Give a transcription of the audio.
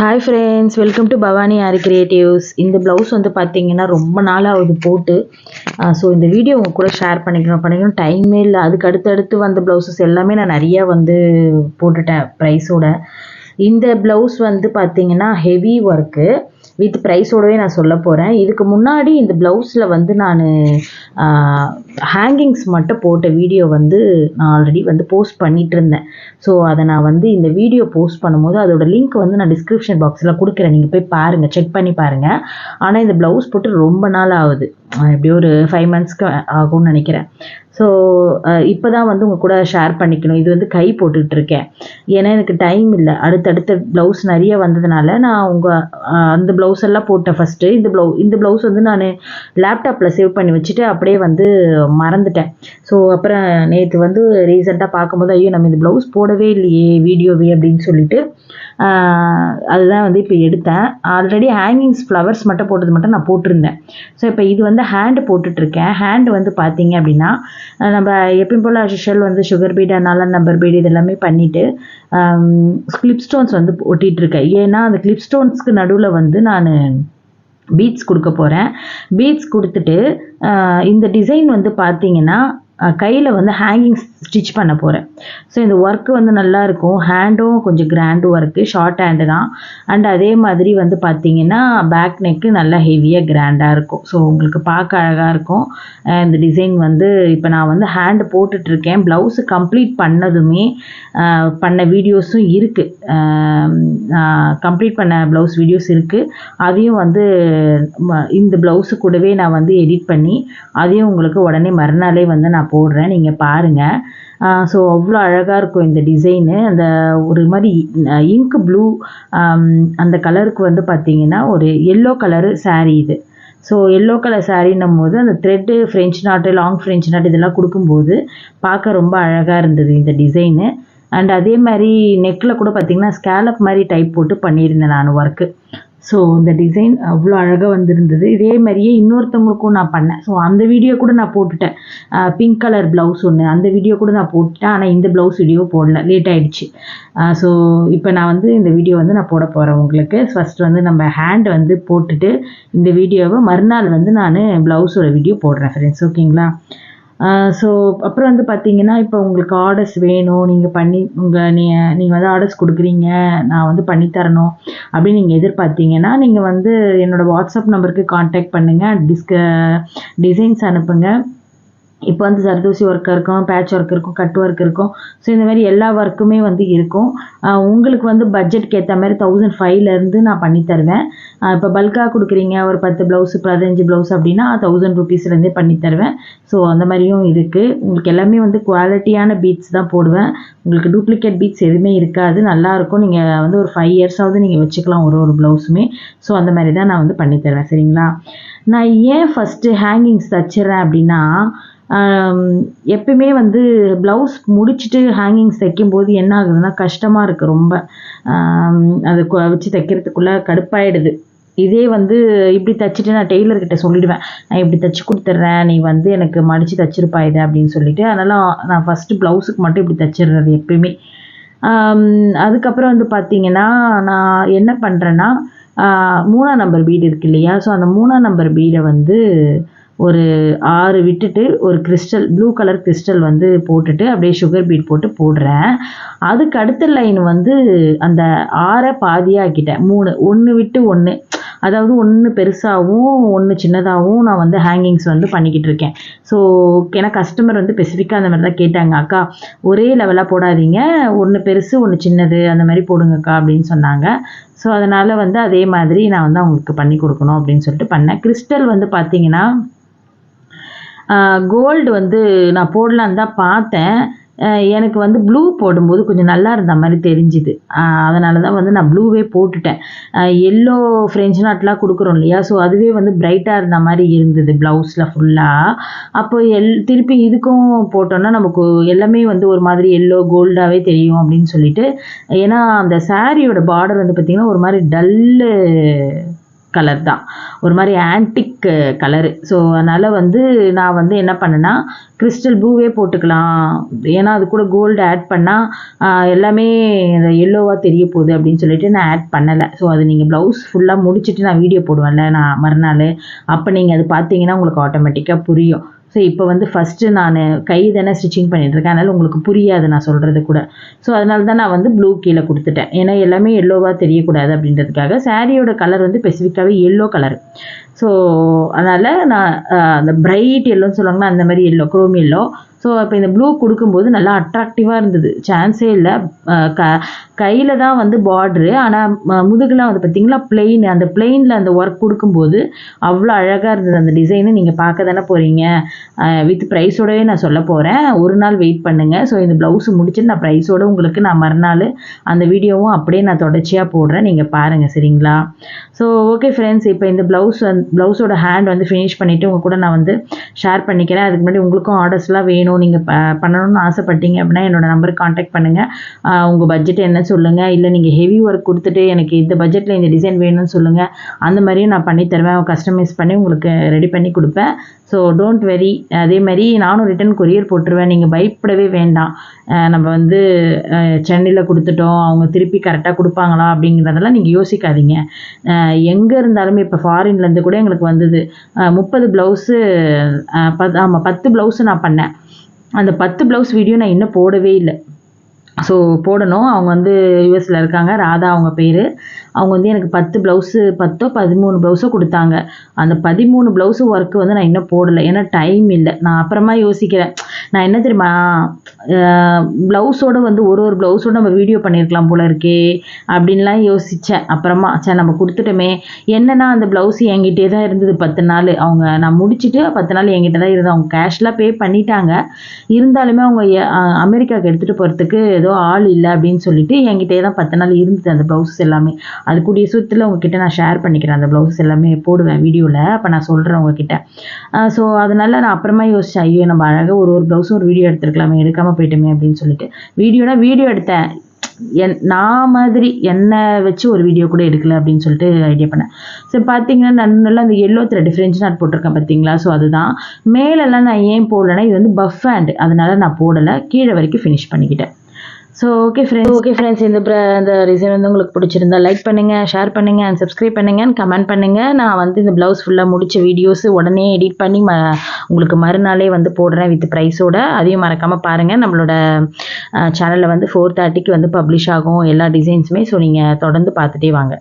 Hi friends welcome to Bhavani Aari creatives இந்த blouse வந்து பார்த்தீங்கன்னா ரொம்ப நாள் ஆகுது போட்டு ஸோ இந்த வீடியோ உங்கள் கூட ஷேர் பண்ணிக்கணும். பண்ணிக்கணும் டைமே இல்லை. அதுக்கு அடுத்தடுத்து வந்த ப்ளவுசஸ் எல்லாமே நான் நிறையா வந்து போட்டுட்டேன் ப்ரைஸோட இந்த ப்ளவுஸ் வந்து பார்த்தீங்கன்னா ஹெவி ஒர்க்கு வித் ப்ரைஸோடவே நான் சொல்ல போகிறேன் இதுக்கு முன்னாடி இந்த ப்ளவுஸில் வந்து நான் ஹேங்கிங்ஸ் மட்டும் போட்ட வீடியோ வந்து நான் ஆல்ரெடி வந்து போஸ்ட் பண்ணிகிட்டு இருந்தேன். ஸோ அதை நான் வந்து இந்த வீடியோ போஸ்ட் பண்ணும்போது அதோட லிங்க் வந்து நான் டிஸ்கிரிப்ஷன் பாக்ஸில் கொடுக்குறேன். நீங்கள் போய் பாருங்கள் செக் பண்ணி பாருங்கள் ஆனால் இந்த ப்ளவுஸ் போட்டு ரொம்ப நாள் ஆகுது. எப்படியும் ஒரு ஃபைவ் மந்த்ஸ்க்கு ஆகும்னு நினைக்கிறேன். ஸோ இப்போ தான் வந்து உங்கள் கூட ஷேர் பண்ணிக்கணும். இது வந்து கை போட்டுக்கிட்டு இருக்கேன் ஏன்னா எனக்கு டைம் இல்லை. அடுத்தடுத்த ப்ளவுஸ் நிறைய வந்ததுனால நான் உங்கள் அந்த ப்ளவுஸ் எல்லாம் போட்டேன் ஃபஸ்ட்டு இந்த ப்ளவு இந்த ப்ளவுஸ் வந்து நான் லேப்டாப்பில் சேவ் பண்ணி வச்சுட்டு அப்படியே வந்து மறந்துட்டேன். ஸோ அப்புறம் நேற்று வந்து ரீசெண்டாக பார்க்கும்போது ஐயோ நம்ம இந்த ப்ளவுஸ் போடவே இல்லையே வீடியோவே அப்படின்னு சொல்லிட்டு அதுதான் வந்து இப்போ எடுத்தேன். ஆல்ரெடி ஹேங்கிங்ஸ் ஃப்ளவர்ஸ் மட்டும் போட்டது மட்டும் நான் போட்டிருந்தேன். ஸோ இப்போ இது வந்து ஹேண்டு போட்டுட்ருக்கேன் ஹேண்டு வந்து பார்த்தீங்க அப்படின்னா நம்ம எப்பயும் போல் ஷெல் வந்து சுகர் பீடு நாலா நம்பர் பீடு இது எல்லாமே பண்ணிவிட்டு கிளிப் ஸ்டோன்ஸ் வந்து ஒட்டிகிட்ருக்கேன் ஏன்னா அந்த கிளிப் ஸ்டோன்ஸ்க்கு நடுவில் வந்து நான் பீட்ஸ் கொடுக்க போகிறேன் பீட்ஸ் கொடுத்துட்டு இந்த டிசைன் வந்து பார்த்தீங்கன்னா கையில் வந்து ஹேங்கிங் ஸ்டிச் பண்ண போகிறேன் ஸோ இந்த ஒர்க்கு வந்து நல்லா இருக்கும். ஹேண்டும் கொஞ்சம் கிராண்டு ஒர்க்கு ஷார்ட் ஹேண்டு தான். அண்ட் அதே மாதிரி வந்து பார்த்தீங்கன்னா பேக் நெக்கு நல்லா ஹெவியாக கிராண்டாக இருக்கும். ஸோ உங்களுக்கு பார்க்க அழகாக இருக்கும். இந்த டிசைன் வந்து இப்போ நான் வந்து ஹேண்டு போட்டுட்ருக்கேன் ப்ளவுஸு கம்ப்ளீட் பண்ணதுமே பண்ண வீடியோஸும் இருக்குது கம்ப்ளீட் பண்ண ப்ளவுஸ் வீடியோஸ் இருக்குது அதையும் வந்து இந்த ப்ளவுஸு கூடவே நான் வந்து எடிட் பண்ணி அதையும் உங்களுக்கு உடனே மறுநாளே வந்து நான் போடுறேன். நீங்கள் பாருங்கள் ஸோ அவ்வளோ அழகாக இருக்கும் இந்த டிசைனு அந்த ஒரு மாதிரி இங்க் ப்ளூ அந்த கலருக்கு வந்து பார்த்திங்கன்னா ஒரு எல்லோ கலரு சாரீ இது. ஸோ எல்லோ கலர் சாரீன்னும் போது அந்த thread French knot long French knot இதெல்லாம் கொடுக்கும்போது பார்க்க ரொம்ப அழகாக இருந்தது இந்த டிசைனு அண்ட் அதே மாதிரி நெக்கில் கூட பார்த்திங்கன்னா ஸ்கேலப் மாதிரி டைப் போட்டு பண்ணியிருந்தேன் நான் ஒர்க்கு ஸோ இந்த டிசைன் அவ்வளோ அழகாக வந்திருந்தது. இதே மாதிரியே இன்னொருத்தவங்களுக்கும் நான் பண்ணேன். ஸோ அந்த வீடியோ கூட நான் போட்டுட்டேன். பிங்க் கலர் ப்ளவுஸ் ஒன்று அந்த வீடியோ கூட நான் போட்டுட்டேன். ஆனால் இந்த ப்ளவுஸ் வீடியோ போடல. லேட் ஆகிடுச்சு ஸோ இப்போ நான் வந்து இந்த வீடியோ வந்து நான் போட போகிறேன் உங்களுக்கு. ஃபஸ்ட் வந்து நம்ம ஹேண்ட் வந்து போட்டுட்டு இந்த வீடியோவை மறுநாள் வந்து நான் ப்ளவுஸோட வீடியோ போடுறேன் ஃப்ரெண்ட்ஸ் ஓகேங்களா ஸோ அப்புறம் வந்து பார்த்தீங்கன்னா இப்போ உங்களுக்கு ஆர்டர்ஸ் வேணும் நீங்கள் பண்ணி உங்கள் நீங்கள் நீங்கள் வந்து ஆர்டர்ஸ் கொடுக்குறீங்க நான் வந்து பண்ணித்தரணும் அப்படின்னு நீங்கள் எதிர்பார்த்தீங்கன்னா நீங்கள் வந்து என்னோடய வாட்ஸ்அப் நம்பருக்கு காண்டாக்ட் பண்ணுங்கள் டிஸ்க டிசைன்ஸ் அனுப்புங்கள் இப்போ வந்து சர்தூசி ஒர்க் இருக்கும் பேட்ச் ஒர்க் இருக்கும் கட் ஒர்க் இருக்கும். ஸோ இந்த மாதிரி எல்லா ஒர்க்குமே வந்து இருக்கும். உங்களுக்கு வந்து பட்ஜெட்க்கு ஏற்ற மாதிரி தௌசண்ட் ஃபைவ்லேருந்து நான் பண்ணி தருவேன். இப்போ பல்காக கொடுக்குறீங்க ஒரு பத்து ப்ளவுஸு பதினஞ்சு ப்ளவுஸ் அப்படின்னா தௌசண்ட் ருபீஸ்லேருந்தே பண்ணி தருவேன். ஸோ அந்த மாதிரியும் இருக்குது உங்களுக்கு எல்லாமே வந்து குவாலிட்டியான பீட்ஸ் தான் போடுவேன். உங்களுக்கு டூப்ளிகேட் பீட்ஸ் எதுவுமே இருக்காது. நல்லாயிருக்கும் நீங்கள் வந்து ஒரு ஃபைவ் இயர்ஸாவது நீங்கள் வச்சுக்கலாம் ஒரு ஒரு ப்ளவுஸுமே ஸோ அந்த மாதிரி தான் நான் வந்து பண்ணி தருவேன். சரிங்களா? நான் ஏன் ஃபஸ்ட்டு ஹேங்கிங்ஸ் தச்சுறேன் அப்படின்னா எப்பயுமே வந்து ப்ளவுஸ் முடிச்சுட்டு ஹேங்கிங் தைக்கும்போது என்ன ஆகுதுன்னா கஷ்டமாக இருக்குது ரொம்ப. அது வச்சு தைக்கிறதுக்குள்ளே கடுப்பாயிடுது. இதே வந்து இப்படி தைச்சிட்டு நான் டெய்லர்கிட்ட சொல்லிடுவேன். நான் இப்படி தைச்சி கொடுத்துட்றேன். நீ வந்து எனக்கு மடித்து தைச்சிருப்பா இது அப்படின்னு சொல்லிட்டு அதனால் நான் ஃபஸ்ட்டு ப்ளவுஸுக்கு மட்டும் இப்படி தைச்சிடுறது எப்பயுமே. அதுக்கப்புறம் வந்து பார்த்திங்கன்னா நான் என்ன பண்ணுறேன்னா மூணாம் நம்பர் பீடு இருக்கு இல்லையா? ஸோ அந்த மூணாம் நம்பர் பீடை வந்து ஒரு ஆறு விட்டுட்டு ஒரு கிறிஸ்டல் ப்ளூ கலர் கிறிஸ்டல் வந்து போட்டுட்டு அப்படியே சுகர் பீட் போட்டு போடுறேன். அதுக்கு அடுத்த லைன் வந்து அந்த ஆறை பாதியாக்கிட்டேன். மூணு ஒன்று விட்டு ஒன்று அதாவது ஒன்று பெருசாகவும் ஒன்று சின்னதாகவும் நான் வந்து ஹேங்கிங்ஸ் வந்து பண்ணிக்கிட்டு இருக்கேன். ஸோ ஏன்னா கஸ்டமர் வந்து ஸ்பெசிஃபிக்காக அந்த மாதிரி தான் கேட்டாங்க. அக்கா ஒரே லெவலாக போடாதீங்க. ஒன்று பெருசு ஒன்று சின்னது அந்த மாதிரி போடுங்கக்கா அப்படின்னு சொன்னாங்க. ஸோ அதனால் வந்து அதே மாதிரி நான் வந்து அவங்களுக்கு பண்ணி கொடுக்கணும் அப்படின்னு சொல்லிட்டு பண்ணேன். கிறிஸ்டல் வந்து பார்த்திங்கன்னா கோல்டு வந்து நான் போடலான்னு தான் பார்த்தேன். எனக்கு வந்து ப்ளூ போடும்போது கொஞ்சம் நல்லா இருந்த மாதிரி தெரிஞ்சுது. அதனால தான் வந்து நான் ப்ளூவே போட்டுட்டேன். எல்லோ ஃப்ரெஞ்ச் நாட்லாம் கொடுக்குறோம் இல்லையா? ஸோ அதுவே வந்து பிரைட்டாக இருந்த மாதிரி இருந்தது ப்ளவுஸில் ஃபுல்லாக அப்போ எல் திருப்பி இதுக்கும் போட்டோன்னா நமக்கு எல்லாமே வந்து ஒரு மாதிரி எல்லோ கோல்டாகவே தெரியும் அப்படின்னு சொல்லிட்டு. ஏன்னா அந்த சாரியோட பார்டர் வந்து பார்த்திங்கன்னா ஒரு மாதிரி டல்லு கலர் தான். ஒரு மாதிரி ஆன்டிக் கலரு ஸோ அதனால் வந்து நான் வந்து என்ன பண்ணேன்னா கிறிஸ்டல் ப்ளூவே போட்டுக்கலாம். ஏன்னா அது கூட கோல்டு ஆட் பண்ணால் எல்லாமே இந்த எல்லோவாக தெரிய போகுது அப்படின்னு சொல்லிட்டு நான் ஆட் பண்ணலை. ஸோ அது நீங்கள் ப்ளவுஸ் ஃபுல்லாக முடிச்சுட்டு நான் வீடியோ போடுவேன்ல நான் மறுநாள். அப்போ நீங்கள் அது பார்த்தீங்கன்னா உங்களுக்கு ஆட்டோமேட்டிக்காக புரியும். ஸோ இப்போ வந்து ஃபஸ்ட்டு நான் கை தானே ஸ்டிச்சிங் பண்ணிகிட்ருக்கேன் அதனால் உங்களுக்கு புரியாது நான் சொல்கிறது கூட. ஸோ அதனால தான் நான் வந்து ப்ளூ கீழே கொடுத்துட்டேன். ஏன்னா எல்லாமே எல்லோவாக தெரியக்கூடாது அப்படின்றதுக்காக சாரியோட கலர் வந்து ஸ்பெசிஃபிக்காகவே எல்லோ கலர் ஸோ அதனால் நான் அந்த பிரைட் எல்லோன்னு சொல்லுவாங்கன்னா அந்த மாதிரி எல்லோ குரோம் எல்லோ ஸோ இப்போ இந்த ப்ளூ கொடுக்கும்போது நல்லா அட்ராக்டிவாக இருந்தது. சான்ஸே இல்லை. க கையில் தான் வந்து பார்ட்ரு ஆனால் முதுகுலாம் வந்து பார்த்திங்களா பிளெயின் அந்த பிளெயினில் அந்த ஒர்க் கொடுக்கும்போது அவ்வளோ அழகாக இருந்தது. அந்த டிசைனு நீங்கள் பார்க்க தானே போகிறீங்க வித் ப்ரைஸோடவே நான் சொல்ல போகிறேன் ஒரு நாள் வெயிட் பண்ணுங்கள் ஸோ இந்த ப்ளவுஸ் முடிச்சுட்டு நான் ப்ரைஸோடு உங்களுக்கு நான் மறுநாள் அந்த வீடியோவும் அப்படியே நான் தொடர்ச்சியாக போடுறேன். நீங்கள் பாருங்கள் சரிங்களா? ஸோ ஓகே ஃப்ரெண்ட்ஸ் இப்போ இந்த ப்ளவுஸ் வந்து ப்ளவுஸோட ஹேண்ட் வந்து ஃபினிஷ் பண்ணிவிட்டு உங்கள் கூட நான் வந்து ஷேர் பண்ணிக்கிறேன். அதுக்கு முன்னாடி உங்களுக்கும் ஆர்டர்ஸ்லாம் வேணும். நீங்கள் ப பண்ணணும்னு ஆசைப்பட்டீங்க அப்படின்னா என்னோடய நம்பருக்கு காண்டாக்ட் பண்ணுங்கள் உங்கள் பட்ஜெட் என்ன சொல்லுங்கள் இல்லை நீங்கள் ஹெவி ஒர்க் கொடுத்துட்டு எனக்கு இந்த பட்ஜெட்டில் இந்த டிசைன் வேணும்னு சொல்லுங்கள் அந்த மாதிரியும் நான் பண்ணி தருவேன். கஸ்டமைஸ் பண்ணி உங்களுக்கு ரெடி பண்ணி கொடுப்பேன். ஸோ டோன்ட் வெரி அதே மாதிரி நானும் ரிட்டன் கொரியர் போட்டுருவேன். நீங்கள் பயப்படவே வேண்டாம். நம்ம வந்து சென்னையில் கொடுத்துட்டோம். அவங்க திருப்பி கரெக்டாக கொடுப்பாங்களா அப்படிங்கிறதெல்லாம் நீங்கள் யோசிக்காதீங்க. எங்கே இருந்தாலுமே இப்போ ஃபாரின்லேருந்து கூட எங்களுக்கு வந்தது. முப்பது ப்ளவுஸு பத் ஆமாம் பத்து ப்ளவுஸு நான் பண்ணேன். அந்த பத்து ப்ளவுஸ் வீடியோ நான் இன்னும் போடவே இல்லை. ஸோ போடணும். அவங்க வந்து யூஎஸில் இருக்காங்க. ராதா அவங்க பேர். அவங்க வந்து எனக்கு பத்து ப்ளவுஸு பத்தோ பதிமூணு ப்ளவுஸோ கொடுத்தாங்க. அந்த பதிமூணு ப்ளவுஸு ஒர்க்கு வந்து நான் இன்னும் போடலை. ஏன்னா டைம் இல்லை. நான் அப்புறமா யோசிக்கிறேன். நான் என்ன தெரியுமா? ப்ளவுஸோடு வந்து ஒரு ஒரு ப்ளவுஸோடு நம்ம வீடியோ பண்ணியிருக்கலாம் போல இருக்கே அப்படின்லாம் யோசித்தேன் அப்புறமா சரி நம்ம கொடுத்துட்டோமே. என்னென்னா அந்த ப்ளவுஸ் என்கிட்டே தான் இருந்தது பத்து நாள். அவங்க நான் முடிச்சுட்டு பத்து நாள் என்கிட்ட தான் இருந்தது. அவங்க கேஷ்லாம் பே பண்ணிட்டாங்க. இருந்தாலுமே அவங்க அமெரிக்காவுக்கு எடுத்துகிட்டு போகிறதுக்கு ஏதோ ஆள் இல்லை அப்படின்னு சொல்லிட்டு என்கிட்டே தான் பத்து நாள் இருந்தது அந்த ப்ளவுஸ் எல்லாமே. அது கூடிய சுற்றில் உங்ககிட்ட நான் ஷேர் பண்ணிக்கிறேன். அந்த ப்ளவுஸ் எல்லாமே போடுவேன் வீடியோவில் அப்போ நான் சொல்கிறேன் உங்ககிட்ட. ஸோ அதனால் நான் அப்புறமா யோசிச்சேன் ஐயோ நம்ம அழகாக ஒரு ஒரு ப்ளவுஸும் ஒரு வீடியோ எடுத்துருக்கலாமே எடுக்காமல் போயிட்டோமே அப்படின்னு சொல்லிட்டு. வீடியோனா வீடியோ எடுத்தேன். என் நான் மாதிரி என்னை வச்சு ஒரு வீடியோ கூட எடுக்கல அப்படின்னு சொல்லிட்டு ஐடியா பண்ணேன். ஸோ பார்த்தீங்கன்னா நான் நல்லா அந்த எல்லோ த்ரெட் ஃப்ரெஞ்ச் நாட் போட்டிருக்கேன் பார்த்தீங்களா ஸோ அதுதான். மேலெல்லாம் நான் ஏன் போடலைன்னா இது வந்து பஃப் ஹேண்ட் அதனால் நான் போடலை. கீழே வரைக்கும் ஃபினிஷ் பண்ணிக்கிட்டேன். So okay friends okay friends இந்த இந்த ரீசன் வந்து உங்களுக்கு பிடிச்சிருந்தா லைக் பண்ணுங்கள் ஷேர் பண்ணுங்கள் அண்ட் சப்ஸ்கிரைப் பண்ணுங்கள் கமெண்ட் பண்ணுங்கள் நான் வந்து இந்த ப்ளவுஸ் ஃபுல்லாக முடித்த வீடியோஸ் உடனே எடிட் பண்ணி ம உங்களுக்கு மறுநாளே வந்து போடுறேன் வித் ப்ரைஸோட அதையும் மறக்காமல் பாருங்கள் நம்மளோட சேனலில் வந்து ஃபோர் தேர்ட்டிக்கு வந்து பப்ளிஷ் ஆகும். எல்லா டிசைன்ஸுமே ஸோ நீங்கள் தொடர்ந்து பார்த்துட்டே வாங்க.